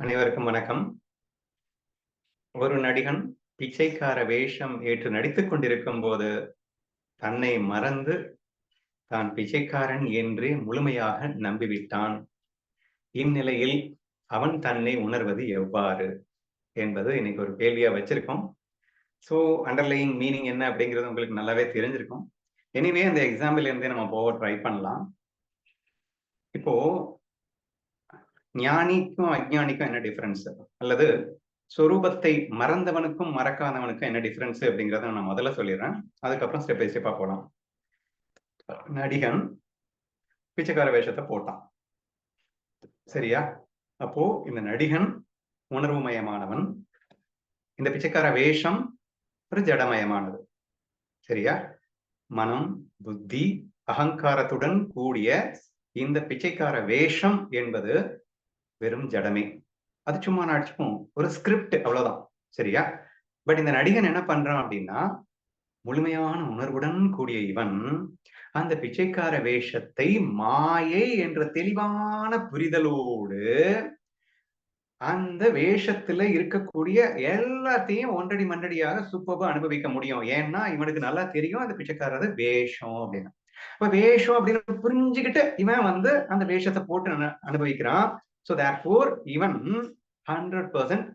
அனைவருக்கும் வணக்கம். ஒரு நடிகன் பிச்சைக்கார வேஷம் ஏற்று நடித்துக் கொண்டிருக்கும் போது தன்னை மறந்து தான் பிச்சைக்காரன் என்றே முழுமையாக நம்பிவிட்டான். இந்நிலையில் அவன் தன்னை உணர்வது எவ்வாறு என்பது இன்னைக்கு ஒரு கேள்வியா வச்சிருக்கோம். ஸோ அண்டர்லைங் மீனிங் என்ன அப்படிங்கிறது உங்களுக்கு நல்லாவே தெரிஞ்சிருக்கும். எனிவே அந்த எக்ஸாம்பிள் இருந்தே நம்ம போக ட்ரை பண்ணலாம். இப்போ ஞானிக்கும் அஜ்ஞானிக்கும் என்ன டிஃபரன்ஸ் அல்லது சொரூபத்தை மறந்தவனுக்கும் மறக்காதவனுக்கும் என்ன டிஃபரன்ஸ் அப்படிங்கிறத நான் முதல்ல சொல்லிடுறேன். அதுக்கப்புறம் ஸ்டெப் பை ஸ்டெப்பா போலாம். நடிகன் பிச்சைக்கார வேஷத்தை போட்டான். சரியா? அப்போ இந்த நடிகன் உணர்வு மயமானவன். இந்த பிச்சைக்கார வேஷம் ஒரு ஜடமயமானது. சரியா? மனம் புத்தி அகங்காரத்துடன் கூடிய இந்த பிச்சைக்கார வேஷம் என்பது வெறும் ஜடமே. அது சும்மா நடிச்சுக்கும் ஒரு ஸ்கிரிப்ட் அவ்வளவுதான். சரியா? பட் இந்த நடிகன் என்ன பண்றான் அப்படின்னா முழுமையான உணர்வுடன் கூடிய இவன் அந்த பிச்சைக்கார வேஷத்தை மாயை என்ற தெளிவான புரிதலோடு அந்த வேஷத்துல இருக்கக்கூடிய எல்லாத்தையும் ஒன்றடி மன்றடியாக சூப்பர்பா அனுபவிக்க முடியும். ஏன்னா இவனுக்கு நல்லா தெரியும் அந்த பிச்சைக்காரது வேஷம் அப்படின்னு. அப்ப வேஷம் அப்படின்னு புரிஞ்சுக்கிட்டு இவன் வந்து அந்த வேஷத்தை போட்டு அனுபவிக்கிறான். ஸோ தேர் ஃபோர் இவன் ஹண்ட்ரட் பர்சன்ட்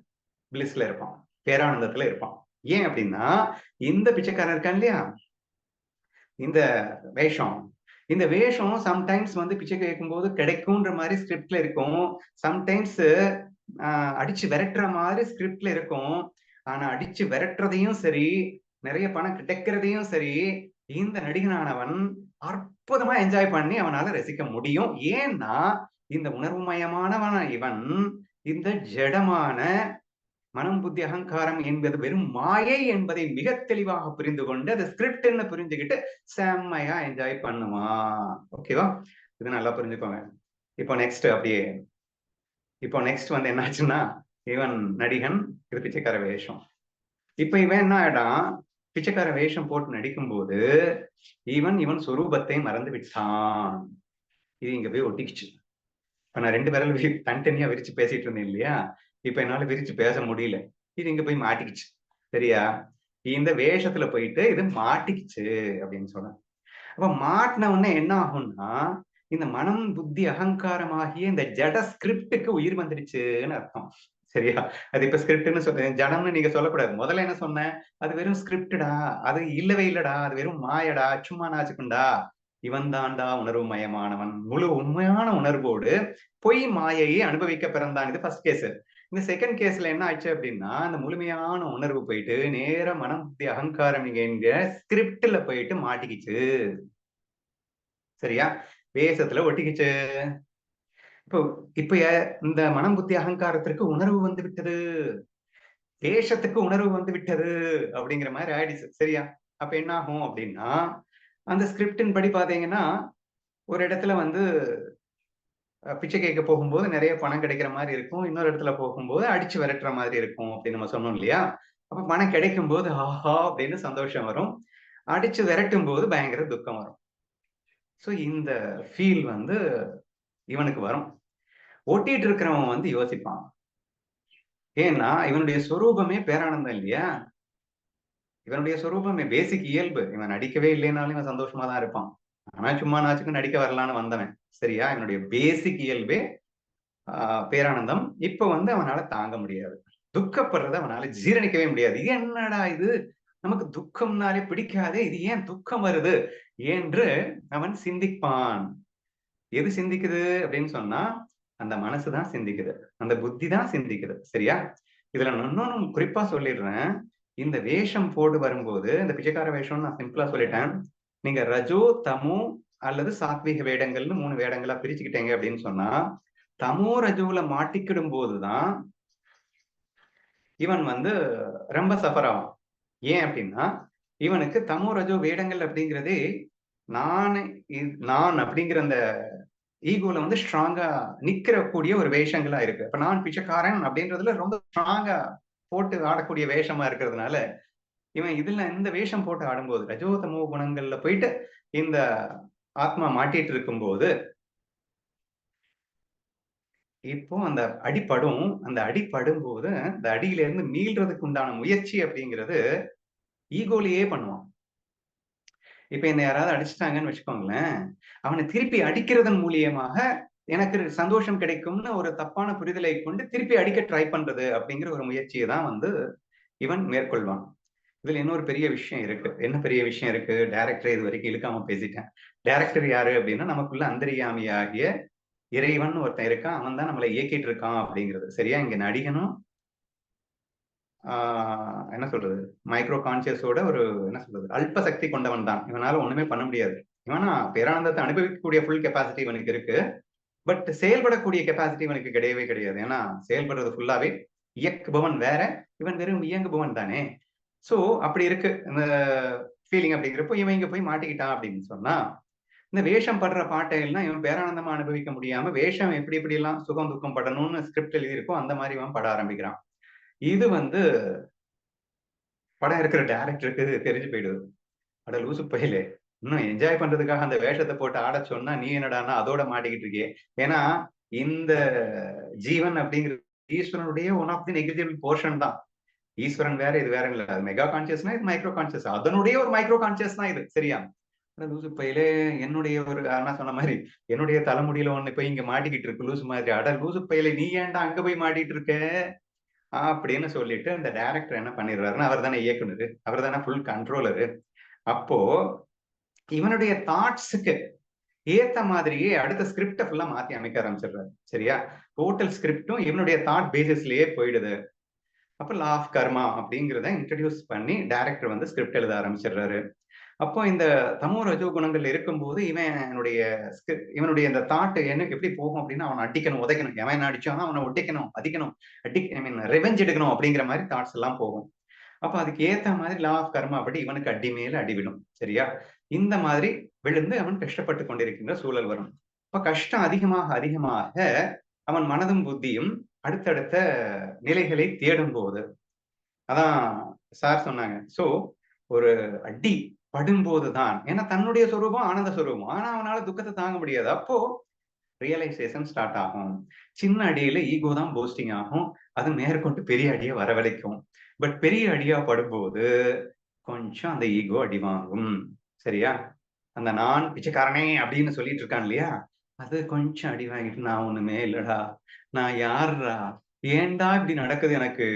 பிளிஸ்ல இருப்பான். பேரானந்தத்துல இருப்பான். ஏன் அப்படின்னா இந்த பிச்சைக்காரன் இருக்கான் இல்லையா? இந்த வேஷம். இந்த வேஷம் சம்டைம்ஸ் வந்து பிச்சை கேட்கும்போது கிடைக்கும்ன்ற மாதிரி ஸ்கிரிப்ட்ல இருக்கும். சம்டைம்ஸ் அடிச்சு விரட்டுற மாதிரி ஸ்கிரிப்ட்ல இருக்கும். ஆனா அடிச்சு விரட்டுறதையும் சரி நிறைய பணம் கிடைக்கிறதையும் சரி இந்த நடிகனானவன் அற்புதமா என்ஜாய் பண்ணி அவனால ரசிக்க முடியும். ஏன்னா இந்த உணர்வுமயமானவன இவன்? இந்த ஜடமான மனம் புத்தி அகங்காரம் என்பது வெறும் மாயை என்பதை மிக தெளிவாக புரிந்து கொண்டு அது ஸ்கிரிப்ட்னு புரிஞ்சுக்கிட்டு செம்மையா என்ஜாய் பண்ணுவான். ஓகேவா இது நல்லா புரிஞ்சுக்கோங்க. இப்போ நெக்ஸ்ட் அப்படியே இப்போ நெக்ஸ்ட் வந்து என்னாச்சுன்னா இவன் நடிகன் இது பிச்சைக்கார வேஷம். இப்ப இவன் என்ன ஆயிடான் பிச்சைக்கார வேஷம் போட்டு நடிக்கும்போது இவன் இவன் சொரூபத்தை மறந்து விட்டான் இது இங்க போய் ஒட்டிக்குச்சு. இப்ப நான் ரெண்டு விரல் தனித்தனியா விரிச்சு பேசிட்டு இருந்தேன் இல்லையா? இப்ப என்னால விரிச்சு பேச முடியல. இது இங்க போய் மாட்டிக்கிச்சு. சரியா? இந்த வேஷத்துல போயிட்டு இது மாட்டிக்கிச்சு அப்படின்னு சொன்னேன் அப்ப மாட்டின உடனே என்ன ஆகும்னா இந்த மனம் புத்தி அகங்காரமாகிய இந்த ஜட ஸ்கிரிப்டுக்கு உயிர் வந்துடுச்சுன்னு அர்த்தம். சரியா? அது இப்ப ஸ்கிரிப்ட்னு சொல்ல ஜடம்னு நீங்க சொல்லக்கூடாது. முதல்ல என்ன சொன்னேன் அது வெறும் ஸ்கிரிப்டடா அது இல்லவே இல்லடா. அது வெறும் மாயடா. சும்மா நாச்சுக்குண்டா. இவன் தாண்டா உணர்வு மயமானவன். முழு உண்மையான உணர்வோடு பொய் மாயையை அனுபவிக்க பிறந்தான். இது ஃபர்ஸ்ட் கேஸ் இந்த செகண்ட் கேஸ்ல என்ன ஆச்சு அப்படின்னா அந்த முழுமையான உணர்வு போயிட்டு நேர மனம் புத்தி அகங்காரம் என்கிற ஸ்கிரிப்ட்ல போயிட்டு மாட்டிக்கிச்சு. சரியா? வேசத்துல ஒட்டிக்கிச்சு. இப்போ இப்ப இந்த மனம் புத்தி அகங்காரத்திற்கு உணர்வு வந்து விட்டது. தேசத்துக்கு உணர்வு வந்து விட்டது அப்படிங்கிற மாதிரி ஆயிடுச்சு. சரியா? அப்ப என்ன ஆகும் அப்படின்னா அந்த ஸ்கிரிப்டின் படி பார்த்தீங்கன்னா ஒரு இடத்துல வந்து பிச்சை கேட்க போகும்போது நிறைய பணம் கிடைக்கிற மாதிரி இருக்கும். இன்னொரு இடத்துல போகும்போது அடிச்சு விரட்டுற மாதிரி இருக்கும் அப்படின்னு நம்ம சொன்னோம் இல்லையா? அப்ப பணம் கிடைக்கும் போது ஆஹா! அப்படின்னு சந்தோஷம் வரும். அடிச்சு விரட்டும் போது பயங்கர துக்கம் வரும். ஸோ இந்த ஃபீல் வந்து இவனுக்கு வரும். ஒட்டிட்டு இருக்கிறவன் வந்து யோசிப்பான். ஏன்னா இவனுடைய சொரூபமே பேரானந்தம் இல்லையா? இவனுடைய சொரூபமே பேசிக் இயல்பு. இவன் நடிக்கவே இல்லைனாலும் இவன் சந்தோஷமா தான் இருப்பான். ஆனா சும்மா நாச்சுக்கு நடிக்க வரலான்னு வந்தவன். சரியா? இவனுடைய பேசிக் இயல்பே ஆஹ் பேரானந்தம். இப்ப வந்து அவனால தாங்க முடியாது. துக்கப்படுறத அவனால ஜீரணிக்கவே முடியாது. என்னடா இது? நமக்கு துக்கம்னாலே பிடிக்காதே. இது ஏன் துக்கம் வருது? என்று அவன் சிந்திப்பான். எது சிந்திக்குது அப்படின்னு சொன்னா அந்த மனசுதான் சிந்திக்குது. அந்த புத்தி தான் சிந்திக்குது. சரியா? இதுல இன்னொன்னு குறிப்பா சொல்லிடுறேன். இந்த வேஷம் போட்டு வரும்போது இந்த பிச்சைக்கார வேஷம் நான் சிம்பிளா சொல்லிட்டேன். நீங்க ரஜோ தமோ அல்லது சாத்வீக வேடங்கள்னு மூணு வேடங்களா பிரிச்சுக்கிட்டீங்க அப்படின்னு சொன்னா தமோ ரஜோல மாட்டிக்கிடும் போதுதான் இவன் வந்து ரொம்ப சஃபர் ஆகும் ஏன் அப்படின்னா இவனுக்கு தமோ ரஜோ வேடங்கள் அப்படிங்கிறதே நான் நான் அப்படிங்கிற அந்த ஈகோல வந்து ஸ்ட்ராங்கா நிக்கிற கூடிய ஒரு வேஷங்களா இருக்கு. இப்ப நான் பிச்சைக்காரன் அப்படின்றதுல ரொம்ப ஸ்ட்ராங்கா போட்டு ஆடக்கூடிய வேஷமா இருக்கிறதுனால இவன் இதுல இந்த வேஷம் போட்டு ஆடும்போது ரஜோதமோ குணங்கள்ல போயிட்டு இந்த ஆத்மா மாட்டிட்டு இருக்கும்போது இப்போ அந்த அடிப்படும் அந்த அடிப்படும் போது அந்த அடியில இருந்து மீள்றதுக்கு உண்டான முயற்சி அப்படிங்கிறது ஈகோலையே பண்ணுவான். இப்ப என்ன யாராவது அடிச்சிட்டாங்கன்னு வச்சுக்கோங்களேன் அவனை திருப்பி அடிக்கிறதன் மூலியமாக எனக்கு சந்தோஷம் கிடைக்கும்னு ஒரு தப்பான புரிதலை கொண்டு திருப்பி அடிக்க ட்ரை பண்றது அப்படிங்கிற ஒரு முயற்சியை தான் வந்து இவன் மேற்கொள்வான். இதுல இன்னொரு பெரிய விஷயம் இருக்கு. என்ன பெரிய விஷயம் இருக்கு? டைரக்டர் இது வரைக்கும் இழுக்காம பேசிட்டேன். டைரக்டர் யாரு அப்படின்னா நமக்குள்ள அந்தரியாமியாகிய இறைவன் ஒருத்தன் இருக்கான். அவன் தான் நம்மளை இயக்கிட்டு இருக்கான் அப்படிங்கிறது. சரியா? இங்க நடிகனும் ஆஹ் என்ன சொல்றது? மைக்ரோ கான்சியஸோட ஒரு என்ன சொல்றது? அல்ப சக்தி கொண்டவன் தான். இவனால ஒண்ணுமே பண்ண முடியாது. இவனா பேரானந்தத்தை அனுபவிக்கக்கூடிய ஃபுல் கெப்பாசிட்டி இவனுக்கு இருக்கு. பட் செயல்படக்கூடிய கெப்பாசிட்டி இவனுக்கு கிடையவே கிடையாது. ஏன்னா செயல்படுறது ஃபுல்லாவே இயக்குபவன் வேற இவன் வெறும் இயங்குபவன் தானே. சோ அப்படி இருக்கு. இந்த ஃபீலிங் அப்படிங்கிறப்போ இவன் இங்க போய் மாட்டிக்கிட்டான் அப்படின்னு சொன்னா இந்த வேஷம் படுற பாட்டை எல்லாம் இவன் பேரானந்தமா அனுபவிக்க முடியாம வேஷம் எப்படி எப்படி எல்லாம் சுகம் துக்கம் படணும்னு ஸ்கிரிப்ட் எழுதியிருக்கோ அந்த மாதிரி இவன் பட ஆரம்பிக்கிறான். இது வந்து படம் இருக்கிற டேரக்டருக்கு தெரிஞ்சு போயிடுது. அட லூசு பயிலே. இன்னும் என்ஜாய் பண்றதுக்காக அந்த வேஷத்தை போட்டு ஆட சொன்னா நீ என்னடானா அதோட மாட்டிக்கிட்டு இருக்கே ஏன்னா இந்த ஜீவன் அப்படிங்கிற ஈஸ்வரனுடைய one of the negligible portion தான். ஈஸ்வரன் வேற இது வேற இல்ல. அது மெகா கான்சியஸ்னா இது மைக்ரோ கான்சியஸ் அதனுடைய ஒரு மைக்ரோ கான்சியஸ் தான் இது. சரியா? லூசு பையிலே என்னுடைய ஒரு அண்ணா சொன்ன மாதிரி என்னுடைய தலைமுடியில ஒண்ணு போய் இங்க மாட்டிக்கிட்டு இருக்கு லூசு மாதிரி. அட லூசு பையில நீ ஏன்டா அங்க போய் மாட்டிட்டு இருக்க? அப்படின்னு சொல்லிட்டு அந்த டைரக்டர் என்ன பண்ணிடுறாருன்னா அவர் தானே இயக்குனர். அவர் தானே ஃபுல் கண்ட்ரோலரு அப்போ இவனுடைய தாட்ஸுக்கு ஏத்த மாதிரியே அடுத்த ஸ்கிரிப்டை ஃபுல்லா மாத்தி அமைக்க ஆரம்பிச்சிடுறாரு. சரியா? டோட்டல் ஸ்கிரிப்டும் இவனுடைய தாட் பேசிஸ்லயே போயிடுது. அப்போ லா ஆஃப் கர்மா அப்படிங்கிறத இன்ட்ரடியூஸ் பண்ணி டைரக்டர் வந்து ஸ்கிரிப்ட் எழுத ஆரம்பிச்சிடுறாரு. அப்போ இந்த தமோ ரஜோ குணங்கள் இருக்கும்போது இவனுடைய இவனுடைய இந்த தாட் என்ன எப்படி போகும் அப்படின்னா அவனை அடிக்கணும் உதைக்கணும். எவன் அடிச்சாலும் அவனை ஒட்டிக்கணும் அதிக்கணும் அடி ஐ மீன் ரெவெஞ்ச் எடுக்கணும் அப்படிங்கிற மாதிரி தாட்ஸ் எல்லாம் போகும். அப்போ அதுக்கு ஏத்த மாதிரி லா ஆஃப் கர்மா அப்படி இவனுக்கு அடி மேல அடிவிடும் சரியா? இந்த மாதிரி விழுந்து அவன் கஷ்டப்பட்டு கொண்டிருக்கின்ற சூழல் வரும். இப்ப கஷ்டம் அதிகமாக அதிகமாக அவன் மனதும் புத்தியும் அடுத்தடுத்த நிலைகளை தேடும் போது அதான் சார் சொன்னாங்க. சோ ஒரு அடி படும்போது தான் ஏன்னா தன்னுடைய சொரூபம் ஆனந்த சொரூபம். ஆனா அவனால துக்கத்தை தாங்க முடியாது. அப்போ ரியலைசேஷன் ஸ்டார்ட் ஆகும். சின்ன அடியில ஈகோ தான் போஸ்டிங் ஆகும். அது மேற்கொண்டு பெரிய அடியை வரவழைக்கும். பட் பெரிய அடியா படும்போது கொஞ்சம் அந்த ஈகோ அடி வாங்கும். சரியா? அந்த நான் பிச்சைக்காரனே அப்படின்னு சொல்லிட்டு இருக்கான் இல்லையா? அது கொஞ்சம் அடி வாங்கிட்டு நான் ஒண்ணுமே இல்லடா. நான் யாருடா ஏன்டா இப்படி நடக்குது எனக்கு?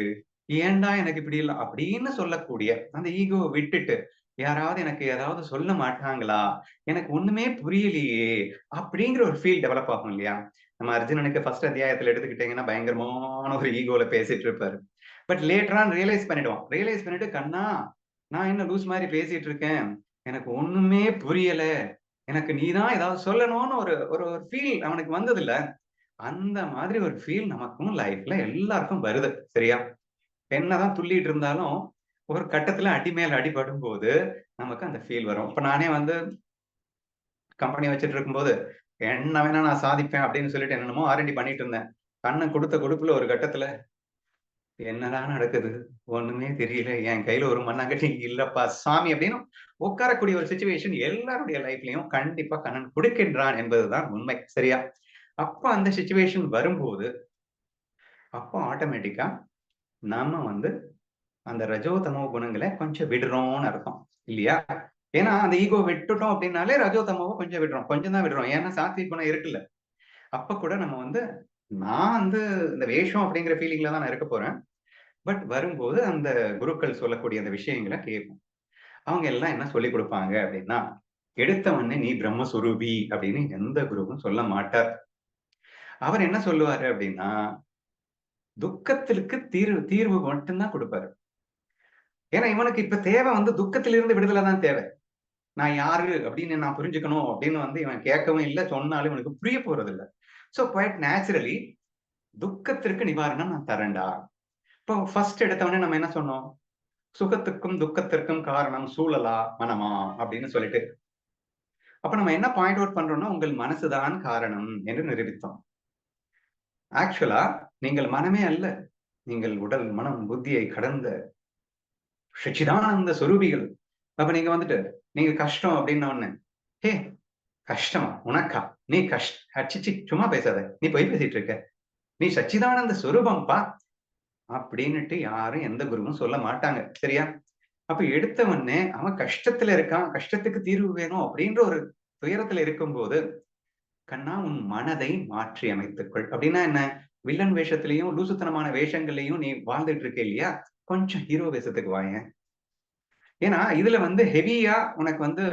ஏன்டா எனக்கு இப்படி இல்லை? அப்படின்னு சொல்லக்கூடிய அந்த ஈகோவை விட்டுட்டு யாராவது எனக்கு ஏதாவது சொல்ல மாட்டாங்களா? எனக்கு ஒண்ணுமே புரியலையே. அப்படிங்கிற ஒரு ஃபீல் டெவலப் ஆகும் இல்லையா? நம்ம அர்ஜுனனுக்கு ஃபர்ஸ்ட் அத்தியாயத்துல எடுத்துக்கிட்டீங்கன்னா பயங்கரமான ஒரு ஈகோல பேசிட்டு இருப்பாரு பட் லேட்டரான் ரியலைஸ் பண்ணிடுவான். ரியலைஸ் பண்ணிட்டு கண்ணா நான் என்ன லூஸ் மாதிரி பேசிட்டு இருக்கேன் எனக்கு ஒண்ணுமே புரியல. எனக்கு நீ தான் ஏதாவது சொல்லணும்னு ஒரு ஒரு ஃபீல் அவனுக்கு வந்தது இல்ல அந்த மாதிரி ஒரு ஃபீல் நமக்கும் லைஃப்ல எல்லாருக்கும் வருது. சரியா? என்னதான் துள்ளிட்டு இருந்தாலும் ஒரு கட்டத்துல அடி மேல அடிபடும் போது நமக்கு அந்த ஃபீல் வரும். இப்ப நானே வந்து கம்பெனி வச்சுட்டு இருக்கும்போது என்ன வேணா நான் சாதிப்பேன் அப்படின்னு சொல்லிட்டு என்னென்னமோ ஆரண்டி பண்ணிட்டு இருந்தேன். கண்ணன் கொடுத்த கொடுப்புல ஒரு கட்டத்துல என்னதான் நடக்குது? ஒண்ணுமே தெரியல. என் கையில ஒரு மண்ணாங்கட்டி இல்லப்பா. சாமி அப்படின்னு உட்காரக்கூடிய ஒரு சுச்சுவேஷன் எல்லாருடைய லைஃப்லயும் கண்டிப்பா கண்ணன் கொடுக்கின்றான் என்பதுதான் உண்மை. சரியா? அப்ப அந்த சுச்சுவேஷன் வரும்போது அப்போ ஆட்டோமேட்டிக்கா நாம வந்து அந்த ரஜோதமோ குணங்களை கொஞ்சம் விடுறோம்னு அர்த்தம். இல்லையா? ஏன்னா அந்த ஈகோ விட்டுட்டோம் அப்படின்னாலே ரஜோதமாவை கொஞ்சம் விடுறோம். கொஞ்சம் தான் விடுறோம். ஏன்னா சாத்விக் குணம் இருக்குல்ல. அப்ப கூட நம்ம வந்து நான் வந்து இந்த வேஷம் அப்படிங்கிற ஃபீலிங்ல தான் நான் இருக்க போறேன். பட் வரும்போது அந்த குருக்கள் சொல்லக்கூடிய அந்த விஷயங்களை கேட்போம். அவங்க எல்லாம் என்ன சொல்லி கொடுப்பாங்க அப்படின்னா எடுத்தவொடனே நீ பிரம்மஸ்வரூபி அப்படின்னு எந்த குருவும் சொல்ல மாட்டார். அவர் என்ன சொல்லுவாரு அப்படின்னா துக்கத்திற்கு தீர்வு தீர்வு மட்டும்தான் கொடுப்பாரு. ஏன்னா இவனுக்கு இப்ப தேவை வந்து துக்கத்திலிருந்து விடுதலை தான் தேவை. நான் யாரு அப்படின்னு நான் புரிஞ்சுக்கணும் அப்படின்னு வந்து இவன் கேட்கவும் இல்லை சொன்னாலும் இவனுக்கு புரிய போறது இல்லை ஸோ குவைட் நேச்சுரலி துக்கத்திற்கு நிவாரணம் நான் தரேன்டா. இப்போ ஃபர்ஸ்ட் எடுத்தவொடனே நம்ம என்ன சொன்னோம்? சுகத்துக்கும் துக்கத்திற்கும் காரணம் சூழலா மனமா? அப்படின்னு சொல்லிட்டு. அப்ப நம்ம என்ன பாயிண்ட் அவுட் பண்றோம்னா உங்கள் மனசுதான் காரணம் என்று நிரூபித்தோம். ஆக்சுவலா நீங்கள் மனமே அல்ல. நீங்கள் உடல் மனம் புத்தியை கடந்த சச்சிதானந்த சொரூபிகள். அப்ப நீங்க வந்துட்டு நீங்க கஷ்டம் அப்படின்னு ஒண்ணு ஹே கஷ்டம். உனக்கா? நீ கஷ்ட அச்சிச்சி சும்மா பேசாத. நீ போய் பேசிட்டு இருக்க நீ சச்சிதானந்த சொரூபம்பா அப்படின்னுட்டு யாரும் எந்த குருவும் சொல்ல மாட்டாங்க. சரியா? அப்ப எடுத்தவொடனே அவன் கஷ்டத்துல இருக்கான். கஷ்டத்துக்கு தீர்வு வேணும் அப்படின்ற ஒரு துயரத்துல இருக்கும்போது கண்ணா உன் மனதை மாற்றி அமைத்துக்கொள். அப்படின்னா என்ன? வில்லன் வேஷத்திலையும் லூசுத்தனமான வேஷங்கள்லையும் நீ வாழ்ந்துட்டு இருக்க இல்லையா? கொஞ்சம் ஹீரோ வேஷத்துக்கு வாங்க ஏன்னா இதுல வந்து ஹெவியா உனக்கு வந்து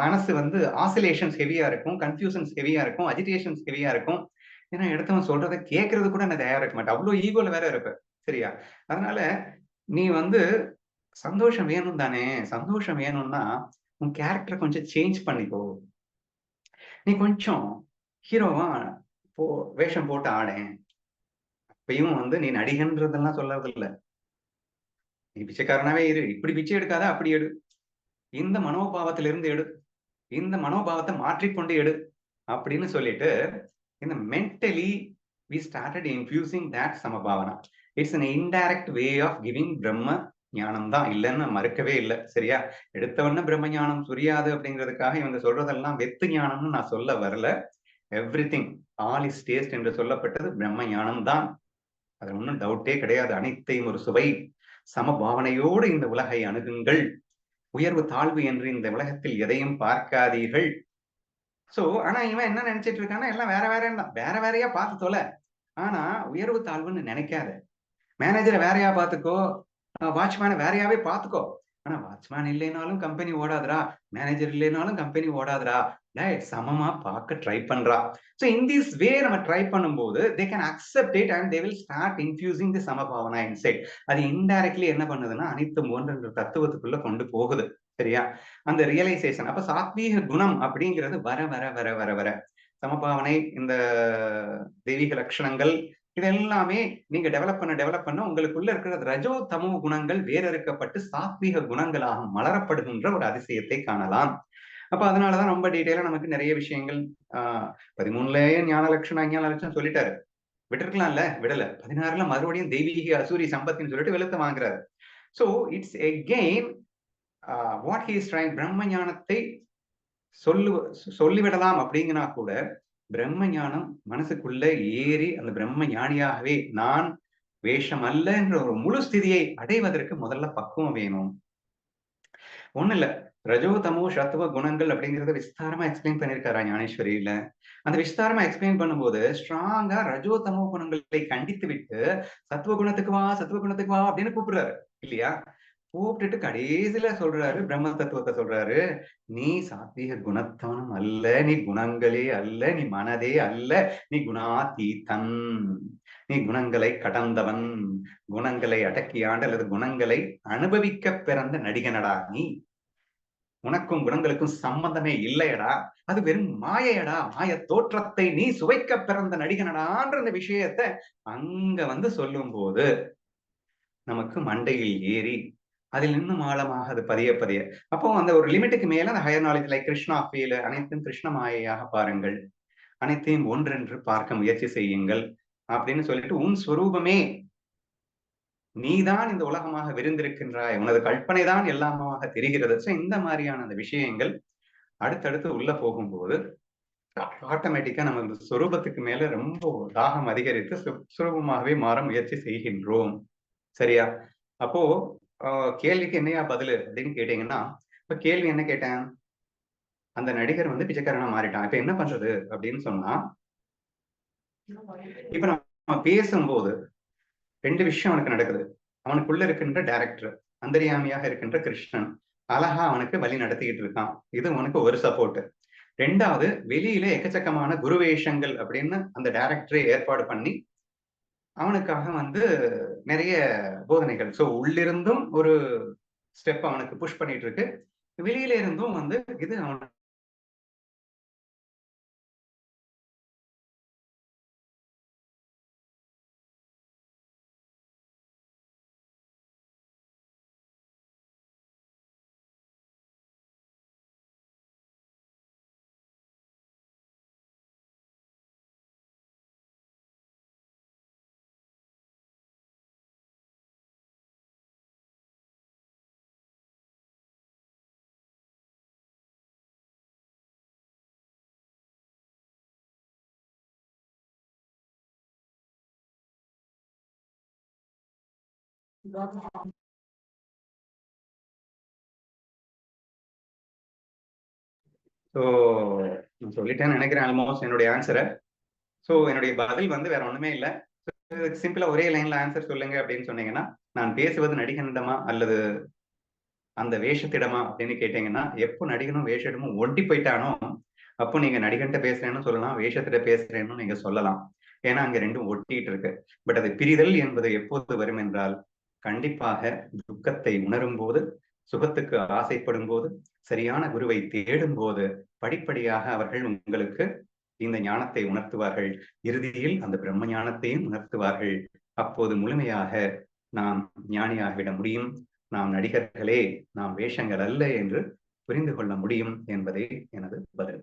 மனசு வந்து ஆசிலேஷன்ஸ் ஹெவியா இருக்கும் கன்ஃபியூஷன்ஸ் ஹெவியா இருக்கும் அஜிடேஷன்ஸ் ஹெவியா இருக்கும். ஏன்னா எடுத்தவன் சொல்றதை கேட்கறது கூட நான் தயாரா இருக்க மாட்டேன் அவ்வளோ ஈகோல வேற இருப்ப. சரியா? அதனால நீ வந்து சந்தோஷம் வேணும் தானே. சந்தோஷம் வேணும்னா உன் கேரக்டரை கொஞ்சம் சேஞ்ச் பண்ணிக்கோ. நீ கொஞ்சம் ஹீரோவா போ வேஷம் போட்டு ஆடேன் அப்பயும் வந்து நீ நடிகன்றதெல்லாம் சொல்றது இல்ல நீ பிச்சைக்காரனாவே இரு. இப்படி பிச்சை எடுக்காத அப்படி எடு. இந்த மனோபாவத்திலிருந்து எடு. இந்த மனோபாவத்தை மாற்றிக்கொண்டு எடு அப்படின்னு சொல்லிட்டு இந்த mentally we started infusing that சமபாவனா. It's an indirect way of giving பிரம்ம ஞானம் தான். இல்லைன்னு மறுக்கவே இல்லை. சரியா? எடுத்தவொடனே பிரம்ம ஞானம் புரியாது அப்படிங்கிறதுக்காக இவங்க சொல்றதெல்லாம் வெத்து ஞானம்னு நான் சொல்ல வரல. Everything all is taste என்று சொல்லப்பட்டது பிரம்ம ஞானம் தான். அதில் ஒன்றும் டவுட்டே கிடையாது. அனைத்தையும் ஒரு சுவை. சமபாவனையோடு இந்த உலகை அணுகுங்கள். உயர்வு தாழ்வு என்று இந்த உலகத்தில் எதையும் பார்க்காதீர்கள். சோ ஆனா இவன் என்ன நினைச்சிட்டு இருக்கான்னா எல்லாம் வேற வேற வேற வேறையா பார்த்து தொலை. ஆனா உயர்வு தாழ்வுன்னு நினைக்காத. மேனேஜரை வேறையா பார்த்துக்கோ. வாட்ச்மேனை வேறையாவே பார்த்துக்கோ. ஆனா வாட்ச்மேன் இல்லைனாலும் கம்பெனி ஓடாதரா மேனேஜர் இல்லைனாலும் கம்பெனி ஓடாதரா சமமா பார்க்க ட்ரை பண்றா. ஸோ இன் திஸ் வே நம்ம ட்ரை பண்ணும்போது they can accept it and they will start infusing the சமபாவனா inside அது இன்டைரக்ட்லி என்ன பண்ணுதுன்னா அனைத்து ஒன்று தத்துவத்துக்குள்ள கொண்டு போகுது. சரியா? அந்த ரியலைசேஷன் அப்ப சாத்வீக குணம் அப்படிங்கிறது வர வர வர வர வர. சமபாவனை இந்த தெய்வீக லட்சணங்கள் இது எல்லாமே நீங்க டெவலப் பண்ண டெவலப் பண்ண உங்களுக்குள்ள இருக்கிற ரஜோ தமோ குணங்கள் வேறறுக்கப்பட்டு சாத்வீக குணங்களாக மலரப்படுகின்ற ஒரு அதிசயத்தை காணலாம். அப்ப அதனாலதான் ரொம்ப டீட்டெயிலா நமக்கு நிறைய விஷயங்கள் ஆஹ் பதிமூணுலயே ஞான லட்சணம் அஞ்ஞான லட்சணம் சொல்லிட்டாரு. விட்டுருக்கலாம்ல விடல. பதினாறுல மறுபடியும் தெய்வீக அசூரி சம்பத்தின்னு சொல்லிட்டு வெளுத்து வாங்குறாரு. So it's again what he's trying பிரம்ம ஞானத்தை சொல்லு சொல்லிவிடலாம் அப்படிங்கினா கூட பிரம்ம ஞானம் மனசுக்குள்ள ஏறி அந்த பிரம்ம ஞானியாகவே நான் வேஷம் அல்ல என்ற ஒரு முழு ஸ்திதியை அடைவதற்கு முதல்ல பக்குவம் வேணும். ஒண்ணு இல்ல ரஜோதமோ சத்துவ குணங்கள் அப்படிங்கறத விஸ்தாரமா எக்ஸ்பிளைன் பண்ணிருக்காரா ஞானேஸ்வரியில? அந்த விஸ்தாரமா எக்ஸ்பிளைன் பண்ணும்போது ஸ்ட்ராங்கா ரஜோதமோ குணங்களை கண்டித்து விட்டு சத்துவ குணத்துக்கு வா சத்துவ குணத்துக்கு வா அப்படின்னு கூப்பிடுறாரு. இல்லையா? கூப்பிட்டுட்டு கடைசியில சொல்றாரு பிரம்ம தத்துவத்தை சொல்றாரு நீ சாத்வீக குணத்தவனும் அல்ல நீ குணங்களே அல்ல நீ மனதே அல்ல நீ குணாதீதன் நீ குணங்களை கடந்தவன் குணங்களை அடக்கியாண்டு அல்லது குணங்களை அனுபவிக்க பிறந்த நடிகனடா நீ. உனக்கும் குணங்களுக்கும் சம்பந்தமே இல்லையடா. அது வெறும் மாயையடா. மாய தோற்றத்தை நீ சுவைக்க பிறந்த நடிகனடான்ற இந்த விஷயத்த அங்க வந்து சொல்லும் போது நமக்கு மண்டையில் ஏறி அதில் இன்னும் ஆழமாக அது பதிய பதிய. அப்போ அந்த ஒரு லிமிட்டுக்கு மேல அந்த higher knowledge like Krishna feel அனைத்தும் கிருஷ்ண மாயையாக பாருங்கள். அனைத்தையும் ஒன்றென்று பார்க்க முயற்சி செய்யுங்கள் அப்படின்னு சொல்லிட்டு உன் ஸ்வரூபமே நீதான் இந்த உலகமாக விருந்திருக்கின்றாய். உனது கற்பனை தான் எல்லாமாக தெரிகிறது. ஸோ இந்த மாதிரியான அந்த விஷயங்கள் அடுத்தடுத்து உள்ள போகும்போது ஆட்டோமேட்டிக்கா நம்ம இந்த சுரூபத்துக்கு மேல ரொம்ப தாகம் அதிகரித்து சுரூபமாகவே மாற முயற்சி செய்கின்றோம். சரியா? அப்போ கேள்விக்கு என்னையா பதில்? அப்படின்னு கேட்டீங்கன்னா இப்ப கேள்வி என்ன கேட்டேன்? அந்த நடிகர் வந்து பிச்சைக்காரனா மாறிட்டான். இப்ப என்ன பண்றது? அப்படின்னு சொன்னா இப்ப நம்ம பேசும்போது ரெண்டு விஷயம் அவனுக்கு நடக்குது. அவனுக்குள்ள இருக்கின்ற டைரக்டர் அந்தரியாமியாக இருக்கின்ற கிருஷ்ணன் அழகா அவனுக்கு வழி நடத்திக்கிட்டு இருக்கான். இது அவனுக்கு ஒரு சப்போர்ட் ரெண்டாவது வெளியில எக்கச்சக்கமான குருவேஷங்கள் அப்படின்னு அந்த டைரக்டரை ஏற்பாடு பண்ணி அவனுக்காக வந்து நிறைய போதனைகள். ஸோ உள்ளிருந்தும் ஒரு ஸ்டெப் அவனுக்கு புஷ் பண்ணிட்டு இருக்கு. வெளியில இருந்தும் வந்து இது அவன் ஸோ சொல்லிட்டேன்னு நினைக்கிறேன் ஆல்மோஸ்ட் என்னுடைய ஆன்சரை ஸோ என்னுடைய பதில் வந்து வேற ஒண்ணுமே இல்லை. சிம்பிளா ஒரே லைன்ல ஆன்சர் சொல்லுங்க அப்படின்னு சொன்னீங்கன்னா நான் பேசுவது நடிகனிடமா அல்லது அந்த வேஷத்திடமா அப்படின்னு கேட்டீங்கன்னா எப்போ நடிகனும் வேஷத்திடமும் ஒட்டி போயிட்டானோ அப்போ நீங்க நடிகன்ட்ட பேசுறேன்னு சொல்லலாம் வேஷத்திட பேசுறேன்னு நீங்க சொல்லலாம். ஏன்னா அங்க ரெண்டும் ஒட்டிட்டு இருக்கு. பட் அது பிரிதல் என்பது எப்போது வரும் என்றால் கண்டிப்பாக துக்கத்தை உணரும் போது சுகத்துக்கு ஆசைப்படும் போது சரியான குருவை தேடும் போது படிப்படியாக அவர்கள் உங்களுக்கு இந்த ஞானத்தை உணர்த்துவார்கள். இறுதியில் அந்த பிரம்ம ஞானத்தையும் உணர்த்துவார்கள். அப்போது முழுமையாக நாம் ஞானியாகிவிட முடியும். நாம் நடிகர்களே நாம் வேஷங்கள் அல்ல என்று புரிந்து கொள்ள முடியும் என்பதே எனது பதில்.